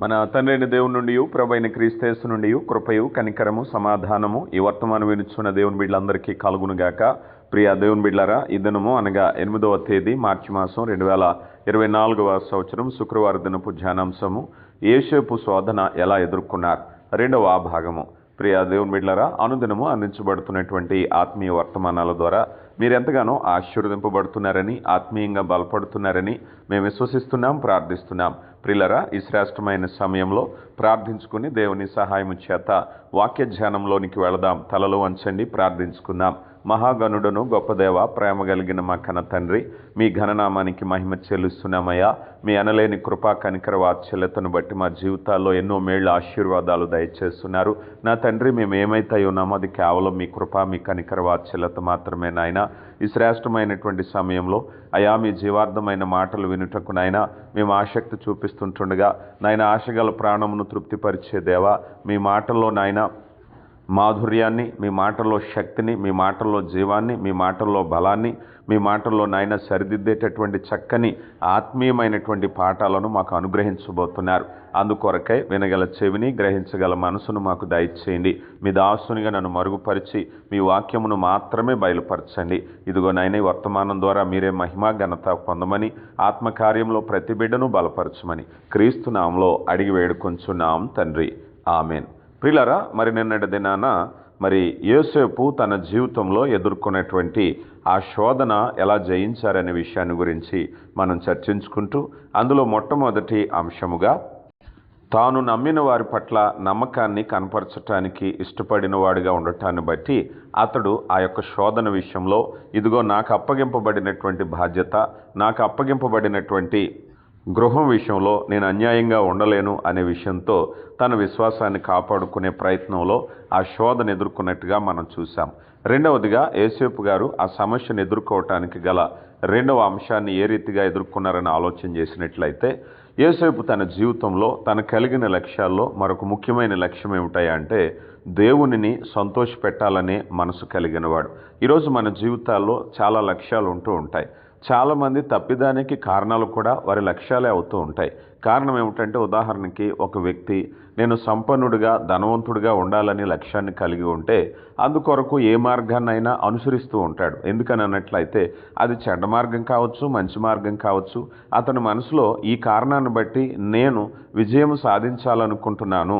మన తండ్రిని దేవుని నుండి ప్రభైన క్రీస్తేసు నుండి కృపయు కనికరము సమాధానము ఈ వర్తమానం వినుచున్న దేవుని బిడ్డలందరికీ కలుగునుగాక. ప్రియ దేవుని బిడ్డలారా ఈ దినము అనగా ఎనిమిదవ తేదీ మార్చి మాసం రెండు వేల ఇరవై నాలుగవ సంవత్సరం శుక్రవారం దినపు ధ్యానాంశము. ఏషేపు శోధన ఎలా ఎదుర్కొన్నారు? రెండవ భాగము. ప్రియ దేవుని బిడ్డలారా అనుదినము అందించబడుతున్నటువంటి ఆత్మీయ వర్తమానాల ద్వారా మీరెంతగానో ఆశీర్వదింపబడుతున్నారని ఆత్మీయంగా బలపడుతున్నారని మేము విశ్వసిస్తున్నాం ప్రార్థిస్తున్నాం. ప్రిలరా ఈ శ్రేష్టమైన సమయంలో ప్రార్థించుకుని దేవుని సహాయం చేత వాక్య ధ్యానంలోనికి వెళదాం. తలలో వంచండి ప్రార్థించుకుందాం. మహాగణుడును గొప్పదేవ ప్రేమ కలిగిన మా కన తండ్రి మీ ఘననామానికి మహిమ చెల్లిస్తున్నామయ్యా. మీ అనలేని కృపా కనికర వాత్సల్యతను బట్టి మా జీవితాల్లో ఎన్నో మేళ్ళ ఆశీర్వాదాలు దయచేస్తున్నారు. నా తండ్రి మేము ఏమైతే ఉన్నామో అది కేవలం మీ కృప మీ కనికర వాత్సల్యత మాత్రమే నాయన. ఈ శ్రేష్టమైనటువంటి సమయంలో అయా మీ జీవార్థమైన మాటలు వినుటకు నాయన మేము ఆసక్తి చూపిస్తుంటుండగా నాయన ఆశగల ప్రాణమును తృప్తిపరిచే దేవా మీ మాటల్లో నాయన మాధుర్యాన్ని మీ మాటల్లో శక్తిని మీ మాటల్లో జీవాన్ని మీ మాటల్లో బలాన్ని మీ మాటల్లో నాయన సరిదిద్దేటటువంటి చక్కని ఆత్మీయమైనటువంటి పాఠాలను మాకు అనుగ్రహించబోతున్నారు. అందుకొరకై వినగల చెవిని గ్రహించగల మనసును మాకు దయచేయండి. మీ దాసునిగా నన్ను మరుగుపరిచి మీ వాక్యమును మాత్రమే బయలుపరచండి. ఇదిగో నాయన వర్తమానం ద్వారా మీరే మహిమా ఘనత పొందమని ఆత్మకార్యంలో ప్రతి బిడ్డను బలపరచమని క్రీస్తునామంలో అడిగి వేడుకొంచున్నాం తండ్రి. ఆమెన్. ప్రిలరా మరి నిన్నటి దినాన మరి యోసేపు తన జీవితంలో ఎదుర్కొనేటువంటి ఆ శోధన ఎలా జయించారనే విషయాన్ని గురించి మనం చర్చించుకుంటూ అందులో మొట్టమొదటి అంశముగా తాను నమ్మిన వారి పట్ల నమ్మకాన్ని కనపరచటానికి ఇష్టపడిన వాడిగా ఉండటాన్ని బట్టి అతడు ఆ యొక్క శోధన విషయంలో ఇదిగో నాకు అప్పగింపబడినటువంటి బాధ్యత నాకు అప్పగింపబడినటువంటి గృహం విషయంలో నేను అన్యాయంగా ఉండలేను అనే విషయంతో తన విశ్వాసాన్ని కాపాడుకునే ప్రయత్నంలో ఆ శోధన ఎదుర్కొన్నట్టుగా మనం చూసాం రెండవదిగా ఏసేపు గారు ఆ సమస్యను ఎదుర్కోవటానికి గల రెండవ అంశాన్ని ఏ రీతిగా ఎదుర్కొన్నారని ఆలోచన చేసినట్లయితే ఏసేపు తన జీవితంలో తన కలిగిన లక్ష్యాల్లో మరొక ముఖ్యమైన లక్ష్యం ఏమిటాయంటే దేవునిని సంతోషపెట్టాలనే మనసు కలిగినవాడు. ఈరోజు మన జీవితాల్లో చాలా లక్ష్యాలు ఉంటూ ఉంటాయి. చాలామంది తప్పిదానికి కారణాలు కూడా వారి లక్ష్యాలే అవుతూ ఉంటాయి. కారణం ఏమిటంటే ఉదాహరణకి ఒక వ్యక్తి నేను సంపన్నుడిగా ధనవంతుడిగా ఉండాలని లక్ష్యాన్ని కలిగి ఉంటే అందుకొరకు ఏ మార్గాన్నైనా అనుసరిస్తూ ఉంటాడు. ఎందుకని అన్నట్లయితే అది చెడ్డ మార్గం కావచ్చు మంచి మార్గం కావచ్చు. అతని మనసులో ఈ కారణాన్ని బట్టి నేను విజయం సాధించాలనుకుంటున్నాను.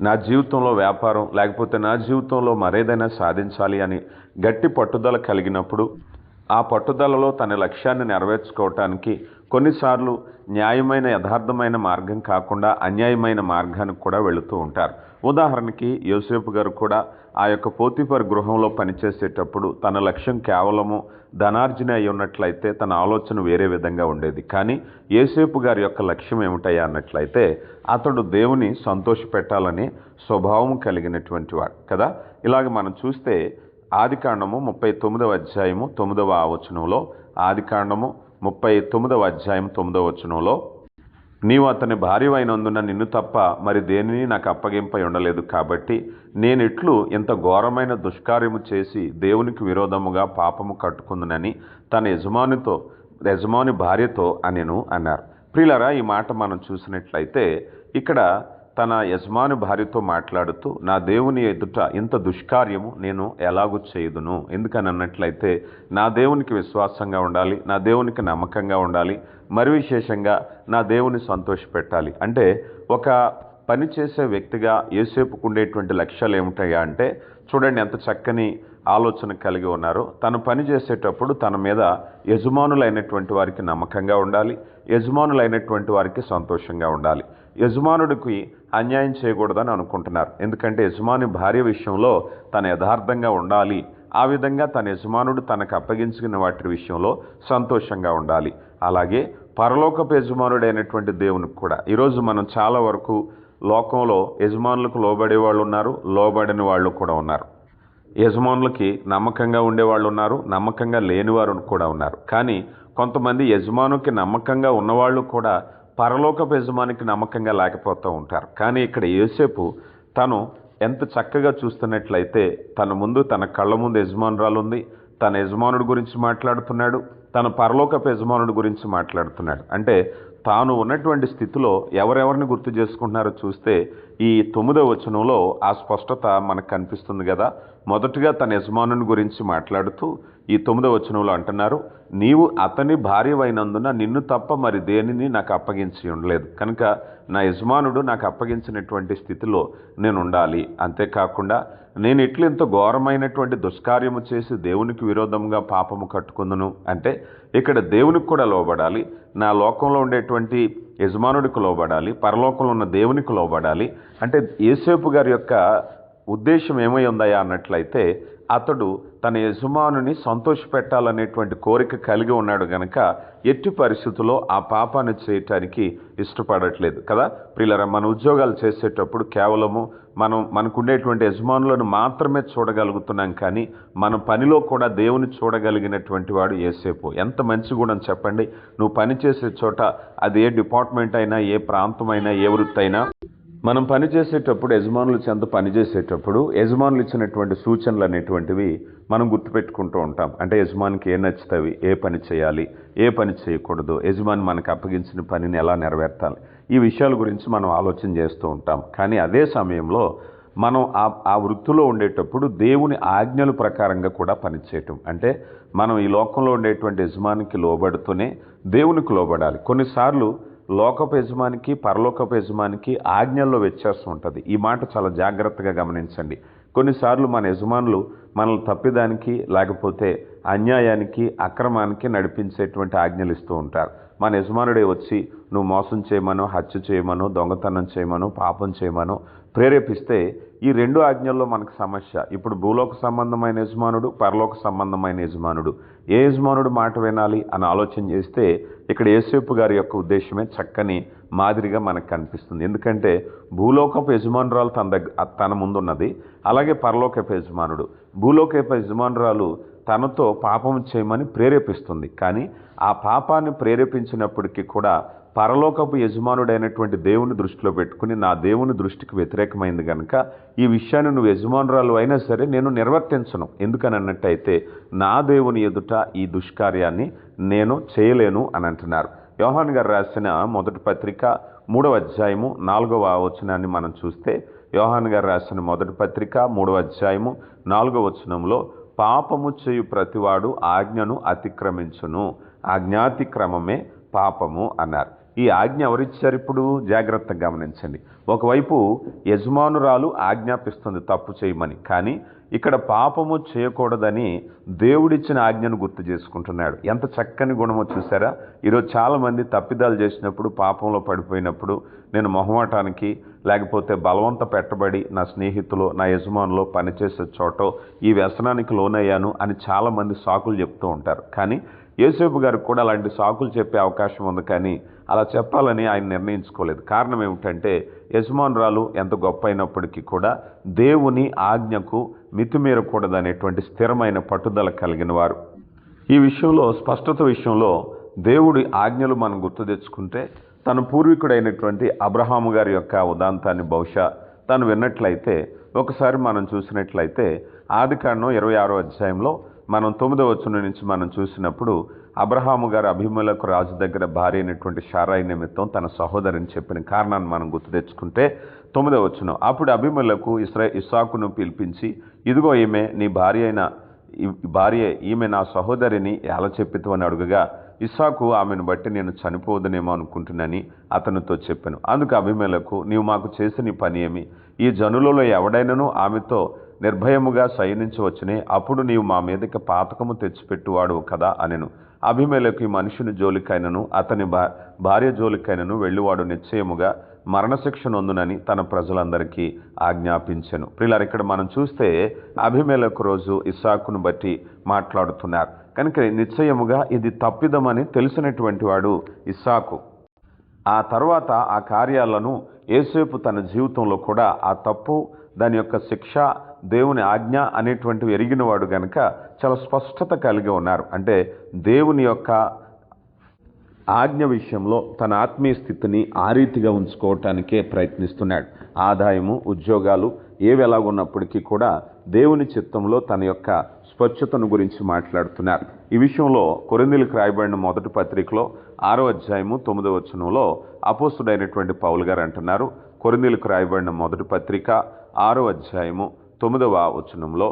నా జీవితంలో వ్యాపారం లేకపోతే నా జీవితంలో మరేదైనా సాధించాలి అని గట్టి పట్టుదల కలిగినప్పుడు ఆ పట్టుదలలో తన లక్ష్యాన్ని నెరవేర్చుకోవటానికి కొన్నిసార్లు న్యాయమైన యథార్థమైన మార్గం కాకుండా అన్యాయమైన మార్గానికి కూడా వెళుతూ ఉంటారు. ఉదాహరణకి యోసేపు గారు కూడా ఆ యొక్క పోతిపర్ గృహంలో పనిచేసేటప్పుడు తన లక్ష్యం కేవలము ధనార్జన అయి ఉన్నట్లయితే తన ఆలోచన వేరే విధంగా ఉండేది. కానీ యేసేపు గారి యొక్క లక్ష్యం ఏమిటయ్యా అన్నట్లయితే అతడు దేవుని సంతోషపెట్టాలనే స్వభావం కలిగినటువంటి వాడు కదా. ఇలాగ మనం చూస్తే ఆదికాండము ముప్పై తొమ్మిదవ అధ్యాయము తొమ్మిదవ వచనంలో ఆదికాండము ముప్పై తొమ్మిదవ అధ్యాయం తొమ్మిదవ వచనంలో నీవు అతని భార్యవైనందున నిన్ను తప్ప మరి దేనిని నాకు అప్పగింపై ఉండలేదు కాబట్టి నేనిట్లు ఇంత ఘోరమైన దుష్కార్యము చేసి దేవునికి విరోధముగా పాపము కట్టుకుందునని తన యజమానితో యజమాని భార్యతో అనెను అన్నారు. ప్రియులరా ఈ మాట మనం చూసినట్లయితే ఇక్కడ తన యజమాని భార్యతో మాట్లాడుతూ నా దేవుని ఎదుట ఇంత దుష్కార్యము నేను ఎలాగూ చేయదును? ఎందుకని అన్నట్లయితే నా దేవునికి విశ్వాసంగా ఉండాలి నా దేవునికి నమ్మకంగా ఉండాలి మరి విశేషంగా నా దేవుని సంతోషపెట్టాలి. అంటే ఒక పని చేసే వ్యక్తిగా ఏసేపుకు ఉండేటువంటి లక్ష్యాలు ఏమిటాయా అంటే చూడండి ఎంత చక్కని ఆలోచన కలిగి ఉన్నారు. తను పని చేసేటప్పుడు తన మీద యజమానులైనటువంటి వారికి నమ్మకంగా ఉండాలి యజమానులైనటువంటి వారికి సంతోషంగా ఉండాలి. యజమానుడికి అన్యాయం చేయకూడదని అనుకుంటున్నారు. ఎందుకంటే యజమాని భార్య విషయంలో తన యథార్థంగా ఉండాలి. ఆ విధంగా తన యజమానుడు తనకు అప్పగించుకున్న వాటి విషయంలో సంతోషంగా ఉండాలి. అలాగే పరలోకపు యజమానుడైనటువంటి దేవునికి కూడా. ఈరోజు మనం చాలా వరకు లోకంలో యజమానులకు లోబడే వాళ్ళు ఉన్నారు లోబడిన వాళ్ళు కూడా ఉన్నారు. యజమానులకి నమ్మకంగా ఉండేవాళ్ళు ఉన్నారు నమ్మకంగా లేనివారు కూడా ఉన్నారు. కానీ కొంతమంది యజమానికి నమ్మకంగా ఉన్నవాళ్ళు కూడా పరలోకపు యజమానికి నమ్మకంగా లేకపోతూ ఉంటారు. కానీ ఇక్కడ యోసేపు తను ఎంత చక్కగా చూస్తున్నట్లయితే తన ముందు తన కళ్ళ ముందు యజమానురాలు ఉంది. తన యజమానుడి గురించి మాట్లాడుతున్నాడు. తన పరలోకపు యజమానుడి గురించి మాట్లాడుతున్నాడు. అంటే తాను ఉన్నటువంటి స్థితిలో ఎవరెవరిని గుర్తు చేసుకుంటున్నారో చూస్తే ఈ తొమ్మిదో వచనంలో ఆ స్పష్టత మనకు కనిపిస్తుంది కదా. మొదటగా తన యజమానుని గురించి మాట్లాడుతూ ఈ తొమ్మిదో వచనంలో అంటున్నారు నీవు అతని భార్యవైనందున నిన్ను తప్ప మరి దేనిని నాకు అప్పగించి ఉండలేదు. కనుక నా యజమానుడు నాకు అప్పగించినటువంటి స్థితిలో నేను ఉండాలి. అంతేకాకుండా నేను ఇట్లు ఇంత ఘోరమైనటువంటి దుష్కార్యము చేసి దేవునికి విరోధంగా పాపము కట్టుకుందును. అంటే ఇక్కడ దేవునికి కూడా లోబడాలి. నా లోకంలో ఉండేటువంటి యజమానుడికి లోబడాలి. పరలోకంలో ఉన్న దేవునికి లోబడాలి. అంటే ఏసేపు గారి యొక్క ఉద్దేశం ఏమై ఉందయా అన్నట్లయితే అతడు తన యజమానుని సంతోషపెట్టాలనేటువంటి కోరిక కలిగి ఉన్నాడు గనక ఎట్టి పరిస్థితుల్లో ఆ పాపాన్ని చేయటానికి ఇష్టపడట్లేదు కదా? ప్రియులరా మన ఉద్యోగాలు చేసేటప్పుడు కేవలము మనం మనకుండేటువంటి యజమానులను మాత్రమే చూడగలుగుతున్నాం కానీ మన పనిలో కూడా దేవుని చూడగలిగినటువంటి వాడు ఏసేపు ఎంత మంచి గుణం చెప్పండి. నువ్వు పని చేసే చోట అది ఏ డిపార్ట్మెంట్ అయినా ఏ ప్రాంతం అయినా ఏ వృత్తి అయినా మనం పని చేసేటప్పుడు యజమానుల చెంత పని చేసేటప్పుడు యజమానులు ఇచ్చినటువంటి సూచనలు అనేటువంటివి మనం గుర్తుపెట్టుకుంటూ ఉంటాం. అంటే యజమానికి ఏ నచ్చుతావి? ఏ పని చేయాలి? ఏ పని చేయకూడదు? యజమాని మనకు అప్పగించిన పనిని ఎలా నెరవేర్తాలి? ఈ విషయాల గురించి మనం ఆలోచన చేస్తూ ఉంటాం. కానీ అదే సమయంలో మనం ఆ ఆ వృత్తిలో ఉండేటప్పుడు దేవుని ఆజ్ఞల ప్రకారంగా కూడా పనిచేయటం అంటే మనం ఈ లోకంలో ఉండేటువంటి యజమానికి లోబడుతూనే దేవునికి లోబడాలి. కొన్నిసార్లు లోకపు యజమానికి పరలోకపు యజమానికి ఆజ్ఞల్లో వ్యత్యాసం ఉంటుంది. ఈ మాట చాలా జాగ్రత్తగా గమనించండి. కొన్నిసార్లు మన యజమానులు మనల్ని తప్పిదానికి లేకపోతే అన్యాయానికి అక్రమానికి నడిపించేటువంటి ఆజ్ఞలు ఇస్తూ ఉంటారు. మన యజమానుడే వచ్చి నువ్వు మోసం చేయమనో హత్య చేయమను దొంగతనం చేయమనో పాపం చేయమనో ప్రేరేపిస్తే ఈ రెండు ఆజ్ఞల్లో మనకు సమస్య. ఇప్పుడు భూలోక సంబంధమైన యజమానుడు పరలోక సంబంధమైన యజమానుడు. ఏ యజమానుడు మాట వినాలి అని ఆలోచన చేస్తే ఇక్కడ యేసేపు గారి యొక్క ఉద్దేశమే చక్కని మాదిరిగా మనకు కనిపిస్తుంది. ఎందుకంటే భూలోకపు యజమానురాలు తన దగ్గర తన ముందున్నది అలాగే పరలోకపు యజమానుడు. భూలోకపు యజమానురాలు తనతో పాపం చేయమని ప్రేరేపిస్తుంది. కానీ ఆ పాపాన్ని ప్రేరేపించినప్పటికీ కూడా పరలోకపు యజమానుడైనటువంటి దేవుని దృష్టిలో పెట్టుకుని నా దేవుని దృష్టికి వ్యతిరేకమైంది కనుక ఈ విషయాన్ని నువ్వు యజమానురాలు అయినా సరే నేను నిర్వర్తించను. ఎందుకని అన్నట్టయితే నా దేవుని ఎదుట ఈ దుష్కార్యాన్ని నేను చేయలేను అని అంటున్నారు. యోహాన్ గారు రాసిన మొదటి పత్రిక మూడవ అధ్యాయము నాలుగవ వచనాన్ని మనం చూస్తే యోహాన్ గారు రాసిన మొదటి పత్రిక మూడవ అధ్యాయము నాలుగవ వచనంలో పాపము చేయు ప్రతివాడు ఆజ్ఞను అతిక్రమించును. ఆజ్ఞాతిక్రమమే పాపము అన్నారు. ఈ ఆజ్ఞ ఎవరిచ్చారు ఇప్పుడు? జాగ్రత్తగా గమనించండి. ఒకవైపు యజమానురాలు ఆజ్ఞాపిస్తుంది తప్పు చేయమని కానీ ఇక్కడ పాపము చేయకూడదని దేవుడిచ్చిన ఆజ్ఞను గుర్తు చేసుకుంటున్నాడు. ఎంత చక్కని గుణమో చూసారా? ఈరోజు చాలామంది తప్పిదాలు చేసినప్పుడు పాపంలో పడిపోయినప్పుడు నేను మొహమాటానికి లేకపోతే బలవంత పెట్టబడి నా స్నేహితులు నా యజమానులో పనిచేసే చోట ఈ వ్యసనానికి లోనయ్యాను అని చాలామంది సాకులు చెప్తూ ఉంటారు. కానీ యేసేపు గారికి కూడా అలాంటి సాకులు చెప్పే అవకాశం ఉంది కానీ అలా చెప్పాలని ఆయన నిర్ణయించుకోలేదు. కారణం ఏమిటంటే యజమానురాలు ఎంత గొప్ప అయినప్పటికీ కూడా దేవుని ఆజ్ఞకు మితిమీరకూడదనేటువంటి స్థిరమైన పట్టుదల కలిగిన వారు. ఈ విషయంలో స్పష్టత విషయంలో దేవుడి ఆజ్ఞలు మనం గుర్తు తెచ్చుకుంటే తన పూర్వీకుడైనటువంటి అబ్రహాము గారి యొక్క ఉదాంతాన్ని బహుశా తను విన్నట్లయితే ఒకసారి మనం చూసినట్లయితే ఆది కాండం ఇరవై ఆరో అధ్యాయంలో మనం తొమ్మిదో వచ్చిన నుంచి మనం చూసినప్పుడు అబ్రహాము గారు అభిమలకు రాజు దగ్గర భార్య అయినటువంటి షారాయి నిమిత్తం తన సహోదరిని చెప్పిన కారణాన్ని మనం గుర్తు తెచ్చుకుంటే తొమ్మిదో వచ్చిన అప్పుడు అభిమలకు ఇస్రా ఇసాకును పిలిపించి ఇదిగో ఈమె నీ భార్య అయిన భార్య ఈమె నా సహోదరిని ఎలా చెప్పితు అని అడుగగా ఇస్సాకు ఆమెను బట్టి నేను చనిపోవదనేమో అనుకుంటున్నానని అతనితో చెప్పాను. అందుకు అభిమేలకు నీవు మాకు చేసిన పని ఏమి? ఈ జనులలో ఎవడైనను ఆమెతో నిర్భయముగా శయనించవచ్చునే. అప్పుడు నీవు మా మీదకి పాతకము తెచ్చిపెట్టువాడు కదా అనెను. అభిమేలకు మనుషుని జోలికైనను అతని భా భార్య జోలికైనను వెళ్ళివాడు నిశ్చయముగా మరణశిక్ష నొందునని తన ప్రజలందరికీ ఆజ్ఞాపించెను. ప్రిలారు ఇక్కడ మనం చూస్తే అభిమేలకు రోజు ఇస్సాకును బట్టి మాట్లాడుతున్నారు. కనుక నిశ్చయముగా ఇది తప్పిదమని తెలిసినటువంటి వాడు ఇస్సాకు. ఆ తర్వాత ఆ కార్యాలను ఏసేపు తన జీవితంలో కూడా ఆ తప్పు దాని యొక్క శిక్ష దేవుని ఆజ్ఞ అనేటువంటివి ఎరిగినవాడు గనక చాలా స్పష్టత కలిగి ఉన్నారు. అంటే దేవుని యొక్క ఆజ్ఞ విషయంలో తన ఆత్మీయ స్థితిని ఆ రీతిగా ఉంచుకోవటానికే ప్రయత్నిస్తున్నాడు. ఆదాయము ఉద్యోగాలు ఏవి ఎలాగున్నప్పటికీ కూడా దేవుని చిత్తంలో తన యొక్క స్వచ్ఛతను గురించి మాట్లాడుతున్నారు. ఈ విషయంలో కొరిందీలకు రాయబడిన మొదటి పత్రికలో ఆరో అధ్యాయము తొమ్మిదో వచనంలో అపోస్తుడైనటువంటి పౌల్ గారు అంటున్నారు. కొరిందీలకు రాయబడిన మొదటి పత్రిక ఆరో అధ్యాయము తొమ్మిదవ వచనంలో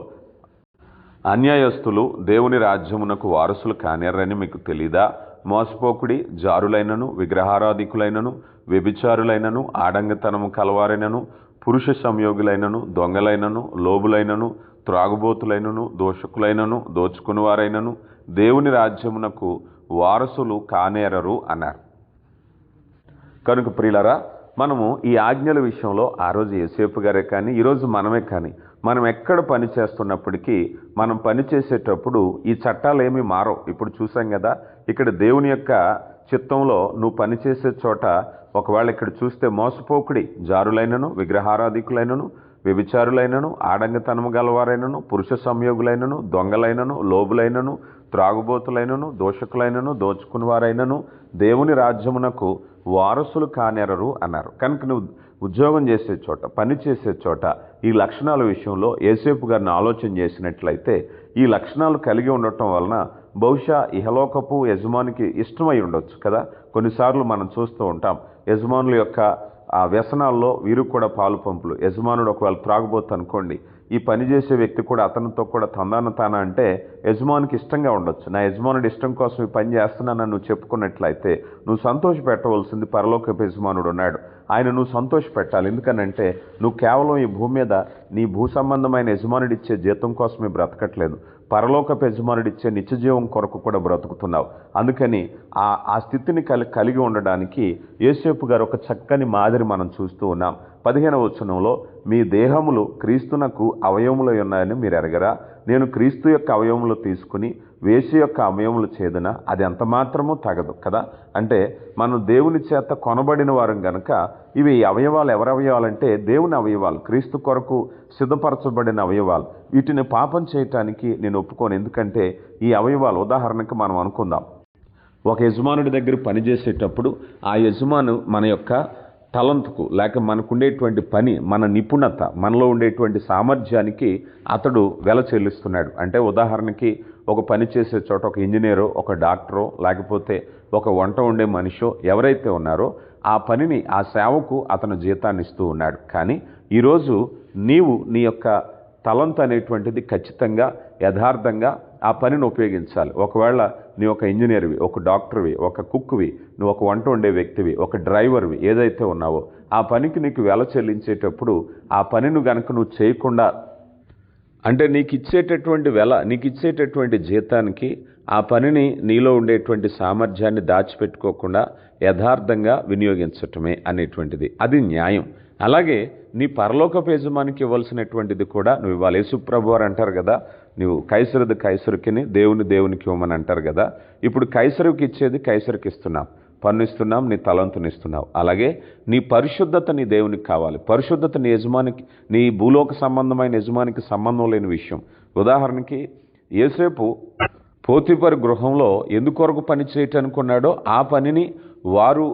అన్యాయస్తులు దేవుని రాజ్యమునకు వారసులు కానేరని మీకు తెలీదా? మోసపోకుడి జారులైనను విగ్రహారాధికులైనను వ్యభిచారులైనను ఆడంగతనము కలవారైనను పురుష సంయోగులైనను దొంగలైనను లోబులైనను త్రాగుబోతులైనను దోషకులైనను దోచుకునివారైనను దేవుని రాజ్యమునకు వారసులు కానేరరు అన్నారు. కనుక ప్రియులరా మనము ఈ ఆజ్ఞల విషయంలో ఆ రోజు ఏసేపు గారే కానీ ఈరోజు మనమే కానీ మనం ఎక్కడ పని చేస్తున్నప్పటికీ మనం పని చేసేటప్పుడు ఈ చట్టాలు ఏమీ మారవు. ఇప్పుడు చూసాం కదా ఇక్కడ దేవుని యొక్క చిత్తంలో నువ్వు పని చేసే చోట ఒకవేళ ఇక్కడ చూస్తే మోసపోకుడి జారులైనను విగ్రహారాధికులైనను వ్యభిచారులైనను ఆడంగతనము గలవారైనను పురుష సంయోగులైనను దొంగలైనను లోబులైనను త్రాగుబోతులైనను దోషకులైనను దోచుకునివారైనను దేవుని రాజ్యమునకు వారసులు కానేరరు అన్నారు. కనుక నువ్వు ఉద్యోగం చేసే చోట పని చేసే చోట ఈ లక్షణాల విషయంలో ఏసేపు గారిని ఆలోచన చేసినట్లయితే ఈ లక్షణాలు కలిగి ఉండటం వలన బహుశా ఇహలోకపు యజమానికి ఇష్టమై ఉండొచ్చు కదా? కొన్నిసార్లు మనం చూస్తూ ఉంటాం యజమానుల యొక్క ఆ వ్యసనాల్లో వీరు కూడా పాలు పంపులు యజమానుడు ఒకవేళ త్రాగబోతు అనుకోండి ఈ పని చేసే వ్యక్తి కూడా అతనితో కూడా తందాన తాన అంటే యజమానికి ఇష్టంగా ఉండొచ్చు. నా యజమానుడి ఇష్టం కోసం ఈ పని చేస్తున్నానని నువ్వు చెప్పుకున్నట్లయితే నువ్వు సంతోష పెట్టవలసింది పరలోకపు యజమానుడు ఉన్నాడు. ఆయన నువ్వు సంతోష పెట్టాలి. ఎందుకనంటే నువ్వు కేవలం ఈ భూమి మీద నీ భూ సంబంధమైన యజమానుడిచ్చే జీతం కోసమే బ్రతకట్లేదు. పరలోకపు యజమానుడిచ్చే నిత్యజీవం కొరకు కూడా బ్రతుకుతున్నావు. అందుకని ఆ ఆ స్థితిని కలి కలిగి ఉండడానికి యేసేపు గారు ఒక చక్కని మాదిరి మనం చూస్తూ ఉన్నాం. పదిహేనవ వచనంలో మీ దేహములు క్రీస్తునకు అవయములు ఉన్నాయని మీరు ఎరగరా? నేను క్రీస్తు యొక్క అవయములు తీసుకుని వేసి యొక్క అవయములు చేదున అది ఎంత మాత్రమూ తగదు కదా? అంటే మనం దేవుని చేత కొనబడిన వారం గనక ఇవి అవయవాలు ఎవరి అవయవాలంటే దేవుని అవయవాలు క్రీస్తు కొరకు సిద్ధపరచబడిన అవయవాలు. వీటిని పాపం చేయటానికి నేను ఒప్పుకోను. ఎందుకంటే ఈ అవయవాలు ఉదాహరణకు మనం అనుకుందాం. ఒక యజమానుడి దగ్గర పనిచేసేటప్పుడు ఆ యజమాను మన యొక్క తలంతుకు లేక మనకు ఉండేటువంటి పని మన నిపుణత మనలో ఉండేటువంటి సామర్థ్యానికి అతడు వెల చెల్లిస్తున్నాడు. అంటే ఉదాహరణకి ఒక పని చేసే చోట ఒక ఇంజనీరో ఒక డాక్టరో లేకపోతే ఒక వంట ఉండే మనిషో ఎవరైతే ఉన్నారో ఆ పనిని ఆ సేవకు అతను జీతాన్ని ఇస్తూ ఉన్నాడు. కానీ ఈరోజు నీవు నీ యొక్క తలంతు అనేటువంటిది ఖచ్చితంగా యథార్థంగా ఆ పనిని ఉపయోగించాలి. ఒకవేళ నీ ఒక ఇంజనీర్వి ఒక డాక్టర్వి ఒక కుక్వి నువ్వు ఒక వంట ఉండే వ్యక్తివి ఒక డ్రైవర్వి ఏదైతే ఉన్నావో ఆ పనికి నీకు వెల చెల్లించేటప్పుడు ఆ పనిను గనక నువ్వు చేయకుండా అంటే నీకు ఇచ్చేటటువంటి వెల నీకు ఇచ్చేటటువంటి జీతానికి ఆ పనిని నీలో ఉండేటువంటి సామర్థ్యాన్ని దాచిపెట్టుకోకుండా యథార్థంగా వినియోగించటమే అనేటువంటిది. అది న్యాయం. అలాగే నీ పరలోకపు యజమానికి ఇవ్వాల్సినటువంటిది కూడా నువ్వు ఇవ్వాలి. యేసుప్రభు వారు అంటారు కదా నువ్వు కైసరుది కైసరుకిని దేవుని దేవునికి ఇవ్వమని అంటారు కదా. ఇప్పుడు కైసరుకి ఇచ్చేది కైసరుకి ఇస్తున్నాం పన్నుస్తున్నాం నీ తలంతునిస్తున్నావు. అలాగే నీ పరిశుద్ధత నీ దేవునికి కావాలి. పరిశుద్ధత నీ యజమానికి నీ భూలోక సంబంధమైన యజమానికి సంబంధం లేని విషయం. ఉదాహరణకి ఏసేపు పోతిపరి గృహంలో ఎందుకొరకు పని చేయటనుకున్నాడో ఆ పనిని వారు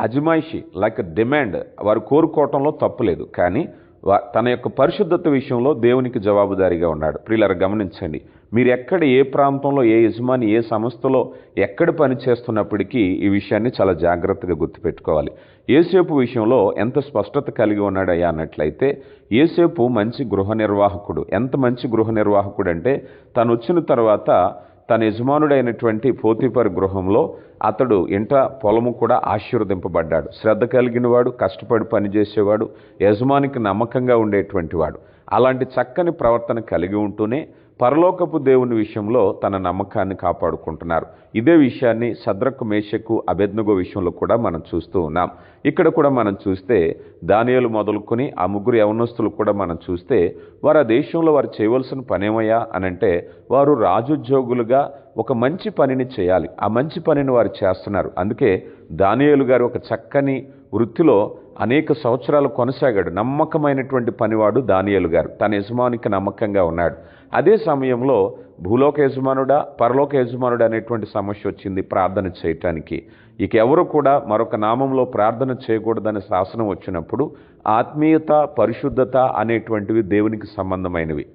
అజమాయిషి లైక్ డిమాండ్ వారు కోరుకోవటంలో తప్పులేదు. కానీ తన యొక్క పరిశుద్ధత విషయంలో దేవునికి జవాబుదారీగా ఉన్నాడు. ప్రియులర గమనించండి. మీరు ఎక్కడ ఏ ప్రాంతంలో ఏ యజమాని ఏ సంస్థలో ఎక్కడ పని చేస్తున్నప్పటికీ ఈ విషయాన్ని చాలా జాగ్రత్తగా గుర్తుపెట్టుకోవాలి. ఏసేపు విషయంలో ఎంత స్పష్టత కలిగి ఉన్నాడయ్యా అన్నట్లయితే ఏసేపు మంచి గృహ నిర్వాహకుడు. ఎంత మంచి గృహ నిర్వాహకుడు అంటే తను వచ్చిన తర్వాత తన యజమానుడైనటువంటి పోతిపరి గృహంలో అతడు ఇంట పొలము కూడా ఆశీర్వదింపబడ్డాడు. శ్రద్ధ కలిగినవాడు కష్టపడి పనిచేసేవాడు యజమానికి నమ్మకంగా ఉండేటువంటి వాడు. అలాంటి చక్కని ప్రవర్తన కలిగి ఉంటూనే పరలోకపు దేవుని విషయంలో తన నమ్మకాన్ని కాపాడుకుంటున్నారు. ఇదే విషయాన్ని సద్రకు మేషకు అభెజ్ఞగో విషయంలో కూడా మనం చూస్తూ ఉన్నాం. ఇక్కడ కూడా మనం చూస్తే దానియాలు మొదలుకొని ఆ ముగ్గురు యవనస్తులు కూడా మనం చూస్తే వారు ఆ దేశంలో వారు చేయవలసిన పనేమయ్యా అనంటే వారు రాజుద్యోగులుగా ఒక మంచి పనిని చేయాలి. ఆ మంచి పనిని వారు చేస్తున్నారు. అందుకే దానియేలు గారు ఒక చక్కని వృత్తిలో అనేక సంవత్సరాలు కొనసాగాడు. నమ్మకమైనటువంటి పనివాడు దానియలు గారు. తన యజమానికి నమ్మకంగా ఉన్నాడు. అదే సమయంలో భూలోక యజమానుడా పరలోక యజమానుడా అనేటువంటి సమస్య వచ్చింది ప్రార్థన చేయటానికి. ఇక ఎవరు కూడా మరొక నామంలో ప్రార్థన చేయకూడదనే శాసనం వచ్చినప్పుడు ఆత్మీయత పరిశుద్ధత అనేటువంటివి దేవునికి సంబంధమైనవి.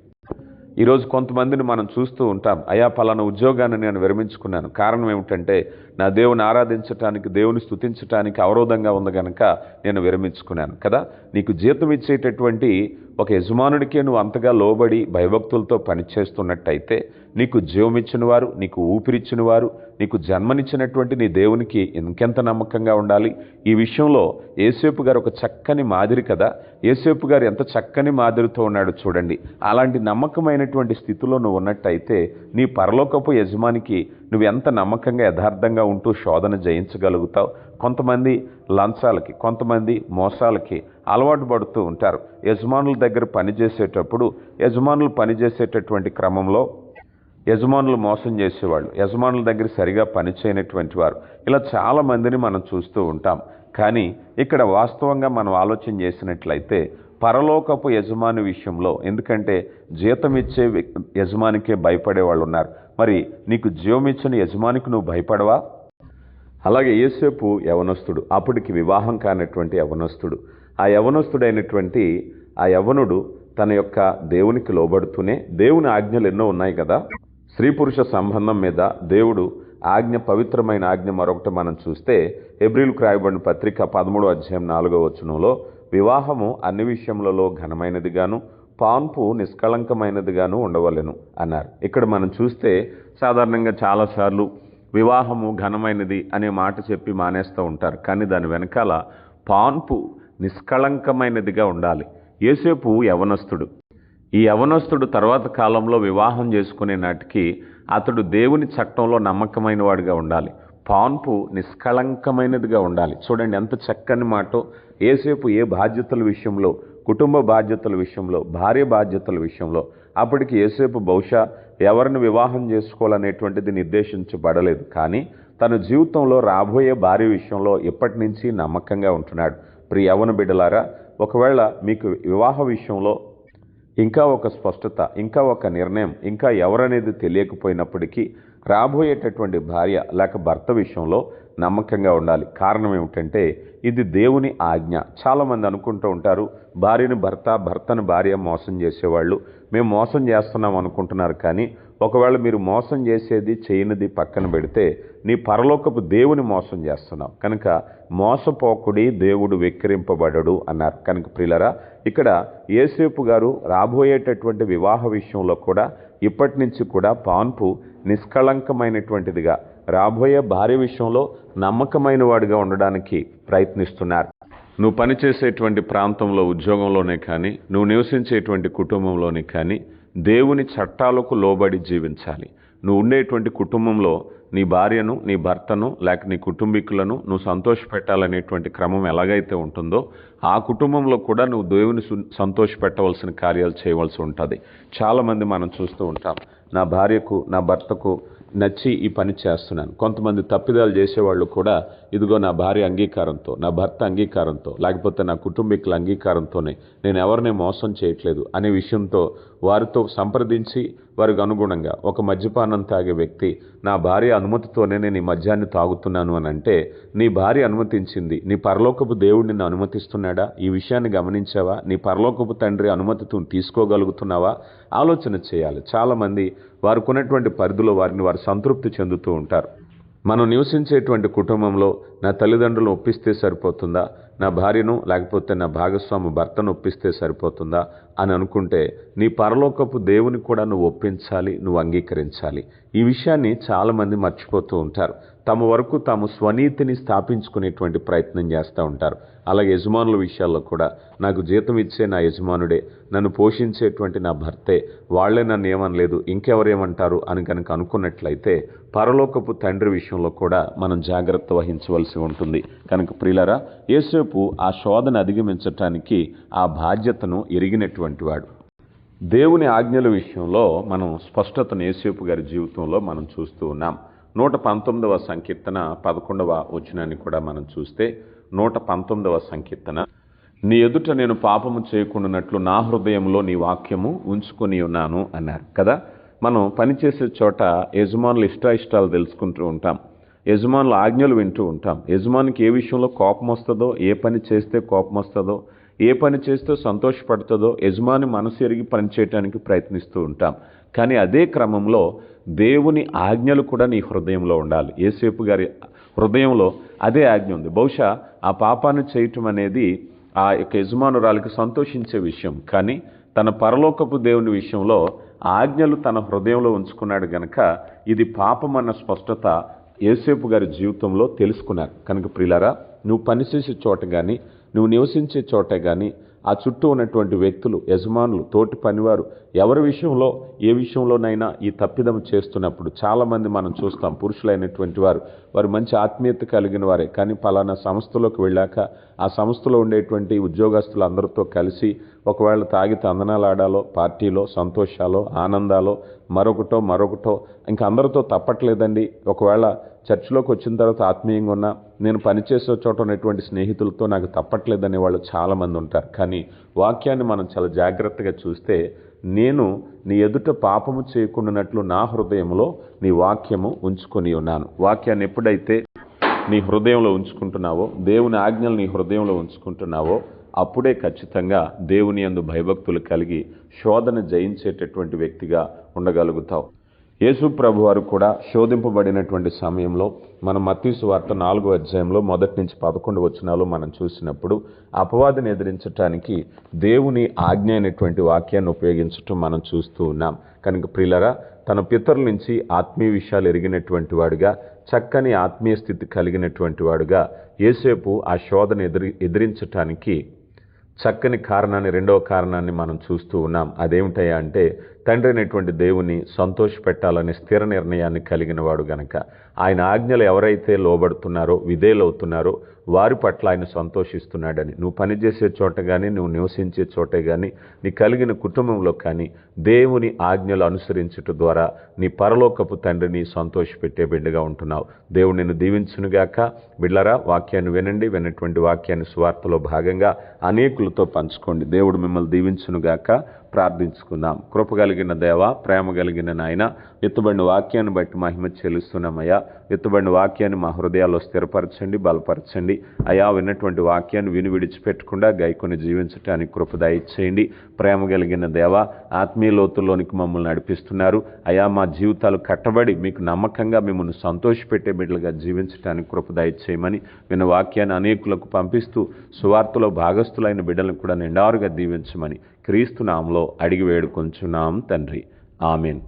ఈరోజు కొంతమందిని మనం చూస్తూ ఉంటాం. అయా పలానా ఉద్యోగాన్ని నేను విరమించుకున్నాను. కారణం ఏమిటంటే నా దేవుని ఆరాధించటానికి దేవుని స్థుతించటానికి అవరోధంగా ఉంది కనుక నేను విరమించుకున్నాను కదా? నీకు జీతం ఇచ్చేటటువంటి ఒక యజమానుడికే నువ్వు అంతగా లోబడి భయభక్తులతో పనిచేస్తున్నట్టయితే నీకు జీవమిచ్చిన వారు నీకు ఊపిరిచ్చిన వారు నీకు జన్మనిచ్చినటువంటి నీ దేవునికి ఇంకెంత నమ్మకంగా ఉండాలి? ఈ విషయంలో ఏసేపు గారు ఒక చక్కని మాదిరి కదా? ఏసేపు గారు ఎంత చక్కని మాదిరితో ఉన్నాడు చూడండి. అలాంటి నమ్మకమైనటువంటి స్థితిలో నువ్వు ఉన్నట్టయితే నీ పరలోకపు యజమానికి నువ్వు ఎంత నమ్మకంగా యథార్థంగా ఉంటూ శోధన జయించగలుగుతావు? కొంతమంది లంచాలకి కొంతమంది మోసాలకి అలవాటు పడుతూ ఉంటారు. యజమానుల దగ్గర పనిచేసేటప్పుడు యజమానులు పనిచేసేటటువంటి క్రమంలో యజమానులు మోసం చేసేవాళ్ళు. యజమానుల దగ్గర సరిగా పనిచేయనటువంటి వారు. ఇలా చాలా మందిని మనం చూస్తూ ఉంటాం. కానీ ఇక్కడ వాస్తవంగా మనం ఆలోచన చేసినట్లయితే పరలోకపు యజమాని విషయంలో ఎందుకంటే జీతం ఇచ్చే యజమానికే భయపడే వాళ్ళు ఉన్నారు. మరి నీకు జీవం ఇచ్చిన యజమానికి నువ్వు భయపడవా? అలాగే ఏసేపు యవనస్తుడు. అప్పటికి వివాహం కానటువంటి యవనస్తుడు. ఆ యవనస్తుడైనటువంటి ఆ యవనుడు తన యొక్క దేవునికి లోబడుతూనే దేవుని ఆజ్ఞలు ఎన్నో ఉన్నాయి కదా? స్త్రీ పురుష సంబంధం మీద దేవుడు ఆజ్ఞ పవిత్రమైన ఆజ్ఞ మరొకటి మనం చూస్తే ఎబ్రిల్ క్రాయబడిన పత్రిక పదమూడు అధ్యాయం నాలుగో వచనంలో వివాహము అన్ని విషయములలో ఘనమైనదిగాను పాన్పు నిష్కళంకమైనదిగాను ఉండవలెను అన్నారు. ఇక్కడ మనం చూస్తే సాధారణంగా చాలాసార్లు వివాహము ఘనమైనది అనే మాట చెప్పి మానేస్తూ ఉంటారు. కానీ దాని వెనకాల పాన్పు నిష్కళంకమైనదిగా ఉండాలి. ఏసేపు యవనస్తుడు. ఈ యవనస్తుడు తర్వాత కాలంలో వివాహం చేసుకునే నాటికి అతడు దేవుని చట్టంలో నమ్మకమైన వాడిగా ఉండాలి. పాన్పు నిష్కళంకమైనదిగా ఉండాలి. చూడండి ఎంత చక్కని మాట. ఏసేపు ఏ బాధ్యతల విషయంలో కుటుంబ బాధ్యతల విషయంలో భార్య బాధ్యతల విషయంలో అప్పటికి ఏసేపు బహుశా ఎవరిని వివాహం చేసుకోవాలనేటువంటిది నిర్దేశించబడలేదు. కానీ తన జీవితంలో రాబోయే భార్య విషయంలో ఎప్పటి నుంచి నమ్మకంగా ఉంటున్నాడు. ప్రియ యవన బిడ్డలారా ఒకవేళ మీకు వివాహ విషయంలో ఇంకా ఒక స్పష్టత ఇంకా ఒక నిర్ణయం ఇంకా ఎవరనేది తెలియకపోయినప్పటికీ రాబోయేటటువంటి భార్య లేక భర్త విషయంలో నమ్మకంగా ఉండాలి. కారణం ఏమిటంటే ఇది దేవుని ఆజ్ఞ. చాలామంది అనుకుంటూ ఉంటారు భార్యని భర్త భర్తను భార్య మోసం చేసేవాళ్ళు. మేము మోసం చేస్తున్నాం అనుకుంటున్నారు కానీ ఒకవేళ మీరు మోసం చేసేది చేయనిది పక్కన పెడితే నీ పరలోకపు దేవుని మోసం చేస్తున్నావు కనుక మోసపోకుడి దేవుడు వెక్కిరింపబడడు అన్నారు. కనుక ప్రియులరా ఇక్కడ ఏసేపు గారు రాబోయేటటువంటి వివాహ విషయంలో కూడా ఇప్పటి నుంచి కూడా పాన్పు నిష్కళంకమైనటువంటిదిగా రాబోయే భార్య విషయంలో నమ్మకమైన వాడిగా ఉండడానికి ప్రయత్నిస్తున్నారు. నువ్వు పనిచేసేటువంటి ప్రాంతంలో ఉద్యోగంలోనే కానీ నువ్వు నివసించేటువంటి కుటుంబంలోనే కానీ దేవుని చట్టాలకు లోబడి జీవించాలి. నువ్వు ఉండేటువంటి కుటుంబంలో నీ భార్యను నీ భర్తను లేక నీ కుటుంబీకులను నువ్వు సంతోషపెట్టాలనేటువంటి క్రమం ఎలాగైతే ఉంటుందో ఆ కుటుంబంలో కూడా నువ్వు దేవుని సంతోషపెట్టవలసిన కార్యాలు చేయవలసి ఉంటుంది. చాలామంది మనం చూస్తూ ఉంటాం నా భార్యకు నా భర్తకు నచ్చి ఈ పని చేస్తున్నాను. కొంతమంది తప్పిదాలు చేసేవాళ్ళు కూడా ఇదిగో నా భార్య అంగీకారంతో నా భర్త అంగీకారంతో లేకపోతే నా కుటుంబీకుల అంగీకారంతోనే నేను ఎవరిని మోసం చేయట్లేదు అనే విషయంతో వారితో సంప్రదించి వారికి అనుగుణంగా ఒక మద్యపానం తాగే వ్యక్తి నా భార్య అనుమతితోనే నేను ఈ మద్యాన్ని తాగుతున్నాను అని అంటే నీ భార్య అనుమతించింది నీ పరలోకపు దేవుడు నిన్ను అనుమతిస్తున్నాడా? ఈ విషయాన్ని గమనించావా? నీ పరలోకపు తండ్రి అనుమతితో తీసుకోగలుగుతున్నావా? ఆలోచన చేయాలి. చాలామంది వారుకున్నటువంటి పరిధిలో వారిని వారు సంతృప్తి చెందుతూ ఉంటారు. మనం నివసించేటువంటి కుటుంబంలో నా తల్లిదండ్రులు ఒప్పిస్తే సరిపోతుందా? నా భార్యను లేకపోతే నా భాగస్వామి భర్తను ఒప్పిస్తే సరిపోతుందా అని అనుకుంటే నీ పరలోకపు దేవుని కూడా నువ్వు ఒప్పించాలి నువ్వు అంగీకరించాలి. ఈ విషయాన్ని చాలామంది మర్చిపోతూ ఉంటారు. తమ వరకు తాము స్వనీతిని స్థాపించుకునేటువంటి ప్రయత్నం చేస్తూ ఉంటారు. అలాగే యజమానుల విషయాల్లో కూడా నాకు జీతం ఇచ్చే నా యజమానుడే నన్ను పోషించేటువంటి నా భర్తే వాళ్ళే నన్ను ఏమనలేదు ఇంకెవరేమంటారు అని కనుక అనుకున్నట్లయితే పరలోకపు తండ్రి విషయంలో కూడా మనం జాగ్రత్త వహించవలసి ఉంటుంది. కనుక ప్రియులరా యేసేపు ఆ శోధన అధిగమించటానికి ఆ బాధ్యతను ఎరిగినటువంటి వాడు. దేవుని ఆజ్ఞల విషయంలో మనం స్పష్టతను యేసేపు గారి జీవితంలో మనం చూస్తూ ఉన్నాం. నూట పంతొమ్మిదవ సంకీర్తన పదకొండవ వచనాన్ని కూడా మనం చూస్తే నూట పంతొమ్మిదవ సంకీర్తన. నీ ఎదుట నేను పాపము చేయకుండానట్లు నా హృదయంలో నీ వాక్యము ఉంచుకొని ఉన్నాను అన్నారు. కదా? మనం పనిచేసే చోట యజమానుల ఇష్టాయిష్టాలు తెలుసుకుంటూ ఉంటాం. యజమానుల ఆజ్ఞలు వింటూ ఉంటాం. యజమానికి ఏ విషయంలో కోపం వస్తుందో ఏ పని చేస్తే కోపం వస్తుందో ఏ పని చేస్తే సంతోషపడుతుందో యజమాని మనసు ఎరిగి పనిచేయడానికి ప్రయత్నిస్తూ ఉంటాం. కానీ అదే క్రమంలో దేవుని ఆజ్ఞలు కూడా నీ హృదయంలో ఉండాలి. ఏసేపు గారి హృదయంలో అదే ఆజ్ఞ ఉంది. బహుశా ఆ పాపాన్ని చేయటం అనేది ఆ యొక్క యజమానురాలికి సంతోషించే విషయం. కానీ తన పరలోకపు దేవుని విషయంలో ఆజ్ఞలు తన హృదయంలో ఉంచుకున్నాడు గనక ఇది పాపం అన్న స్పష్టత ఏసేపు గారి జీవితంలో తెలుసుకున్నారు కనుక ప్రిలారా నువ్వు పనిచేసే చోట కానీ నువ్వు నివసించే చోటే కానీ ఆ చుట్టూ ఉన్నటువంటి వ్యక్తులు యజమానులు తోటి పనివారు ఎవరి విషయంలో ఏ విషయంలోనైనా ఈ తప్పిదం చేస్తున్నప్పుడు చాలామంది మనం చూస్తాం పురుషులైనటువంటి వారు. వారు మంచి ఆత్మీయత కలిగిన వారే. కానీ పలానా సంస్థలోకి వెళ్ళాక ఆ సంస్థలో ఉండేటువంటి ఉద్యోగస్తులు అందరితో కలిసి ఒకవేళ తాగి తందనాలు ఆడాలో పార్టీలో సంతోషాలో ఆనందాలో మరొకటో మరొకటో ఇంకా అందరితో తప్పట్లేదండి. ఒకవేళ చర్చిలోకి వచ్చిన తర్వాత ఆత్మీయంగా ఉన్నా నేను పనిచేసే చోట ఉన్నటువంటి స్నేహితులతో నాకు తప్పట్లేదనే వాళ్ళు చాలామంది ఉంటారు. కానీ వాక్యాన్ని మనం చాలా జాగ్రత్తగా చూస్తే నేను నీ ఎదుట పాపము చేయకుండానట్లు నా హృదయంలో నీ వాక్యము ఉంచుకొని ఉన్నాను. వాక్యాన్ని ఎప్పుడైతే నీ హృదయంలో ఉంచుకుంటున్నావో దేవుని ఆజ్ఞలు నీ హృదయంలో ఉంచుకుంటున్నావో అప్పుడే ఖచ్చితంగా దేవుని అందు భయభక్తులు కలిగి శోధన జయించేటటువంటి వ్యక్తిగా ఉండగలుగుతావు. యేసు ప్రభు వారు కూడా శోధింపబడినటువంటి సమయంలో మనం మత్తీసు వార్త నాలుగో అధ్యాయంలో మొదటి నుంచి పదకొండు వచనాలు మనం చూసినప్పుడు అపవాదిని ఎదిరించడానికి దేవుని ఆజ్ఞ అయినటువంటి వాక్యాన్ని ఉపయోగించటం మనం చూస్తూ ఉన్నాం. కనుక ప్రిలరా తన పితరుల నుంచి ఆత్మీయ విషయాలు ఎరిగినటువంటి వాడుగా చక్కని ఆత్మీయ స్థితి కలిగినటువంటి వాడుగా ఏసేపు ఆ శోధన ఎదిరి ఎదిరించటానికి చక్కని కారణాన్ని రెండవ కారణాన్ని మనం చూస్తూ ఉన్నాం. అదేమిటయ్యా అంటే తండ్రి అనేటువంటి దేవుని సంతోష పెట్టాలని స్థిర నిర్ణయాన్ని కలిగిన వాడు గనక. ఆయన ఆజ్ఞలు ఎవరైతే లోబడుతున్నారో విధేయులవుతున్నారో వారి పట్ల ఆయన సంతోషిస్తున్నాడని. నువ్వు పనిచేసే చోట కానీ నువ్వు నివసించే చోటే కానీ నీ కలిగిన కుటుంబంలో కానీ దేవుని ఆజ్ఞలు అనుసరించుట ద్వారా నీ పరలోకపు తండ్రిని సంతోషపెట్టే బిడ్డగా ఉంటున్నావు. దేవుడు నిన్ను దీవించునుగాక. బిళ్ళరా వాక్యాన్ని వినండి. వినటువంటి వాక్యాన్ని స్వార్థలో భాగంగా అనేకులతో పంచుకోండి. దేవుడు మిమ్మల్ని దీవించునుగాక. ప్రార్థించుకుందాం. కృప కలిగిన దేవ ప్రేమ కలిగిన నాయన ఎత్తుబడిన వాక్యాన్ని బట్టి మహిమ చెల్లిస్తున్నామయ్యా. ఎత్తుబడిన వాక్యాన్ని మా హృదయాల్లో స్థిరపరచండి బలపరచండి. అయా విన్నటువంటి వాక్యాన్ని విని విడిచిపెట్టకుండా గైకొని జీవించటానికి కృప దయచేయండి. ప్రేమ కలిగిన దేవ ఆత్మీయ లోతుల్లోనికి మమ్మల్ని నడిపిస్తున్నారు. అయా మా జీవితాలు కట్టబడి మీకు నమ్మకంగా మిమ్మల్ని సంతోషపెట్టే బిడ్డలుగా జీవించడానికి కృప దయచేయమని విన్న వాక్యాన్ని అనేకులకు పంపిస్తూ సువార్తలో భాగస్థులైన బిడ్డలను కూడా నిండారుగా దీవించమని క్రీస్తు నామంలో అడిగి వేడుకొంచున్నాం తండ్రి. ఆమెన్.